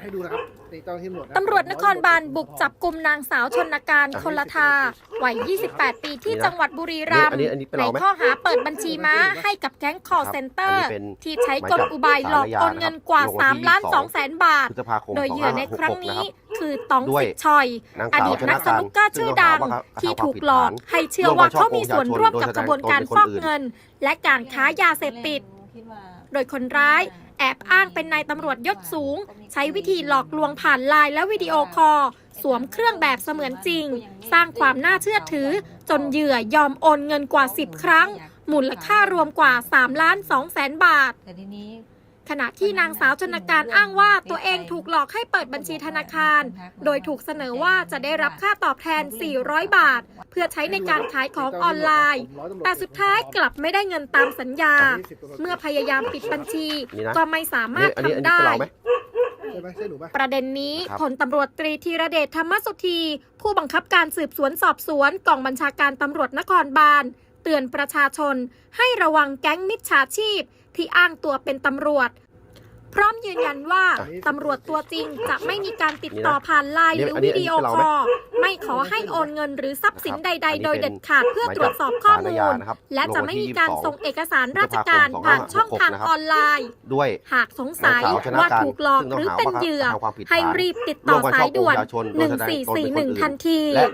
ให้ดูนะครับนี่เจ้าหน้าที่ตำรวจนะตำรวจนครบาลบุกจับกลุ่มนางสาวชนการคนละทาวัย 28 ปีที่จังหวัดบุรีรัมอันย์นี้อันนี้เป็นในเราไหมข้อหาเปิดบัญชีม้าให้กับแก๊งคอร์เซ็นเตอร์อันนี้เป็นที่ใช้กลอุบายหลอกโอนเงินกว่า 3 ล้าน2แสนบาท พฤษภาคมโดยเหยื่อในครั้งนี้2566ะครับคือตองด้วยสิทธิ์ชอย นางอสาวดีตนักสนุกเกอร์ชื่อดังซึ่งต้องหาว่าที่กระทำความถูกผิดหลอกฐานให้เชื่อว่าเขามีส่วนร่วมกับโดยกระบวนการโดยฟอกคนอื่นเงิน และการค้ายาเสพติด โดยคนร้าย แอบอ้างเป็นนายตำรวจยศสูง ใช้วิธีหลอกลวงผ่านไลน์และวิดีโอคอลสวมเครื่องแบบเสมือนจริง สร้างความน่าเชื่อถือ จนเหยื่อยอมโอนเงินกว่า 10 ครั้ง มูลค่ารวมกว่า3ล้าน2แสนบาทแต่ทีนี้ ขณะที่นางสาวชนการอ้างว่าตัวเองถูกหลอกให้เปิดบัญชีธนาคาร โดยถูกเสนอว่าจะได้รับค่าตอบแทน 400 บาท เพื่อใช้ในการขายของออนไลน์ แต่สุดท้ายกลับไม่ได้เงินตามสัญญา เมื่อพยายามปิดบัญชีนี่นะก็ไม่สามารถอันนี้อันทำนี้ได้เป็นเราไหมใช่ไหมใช่หนูปะประเด็นนี้ครับพลตำรวจตรีธีรเดชธรรมสุธี ผู้บังคับการสืบสวนสอบสวนกองบัญชาการตำรวจนครบาล เตือนประชาชน ให้ระวังแก๊งมิจฉาชีพที่อ้างตัวเป็นตำรวจ พร้อมยืนยันว่าตำรวจตัวจริงจะไม่มีการติดต่อผ่านไลน์หรือวิดีโอคอลไม่ขอให้โอนเงินหรือทรัพย์สินใด ๆ โดยเด็ดขาดเพื่อตรวจสอบข้อมูล และจะไม่มีการส่งเอกสารราชการผ่านช่องทางออนไลน์ ด้วยหากสงสัยนางสาวชนะว่าการถูกหลอกซึ่งต้องหรือเป็นหาว่าเหยื่อกระทำความผิดฐานให้รีบติดต่อสายด่วนร่วมกันช่อกงประชาชนโดยแสดงตนเป็นคนอื่น1441 ทันทีและ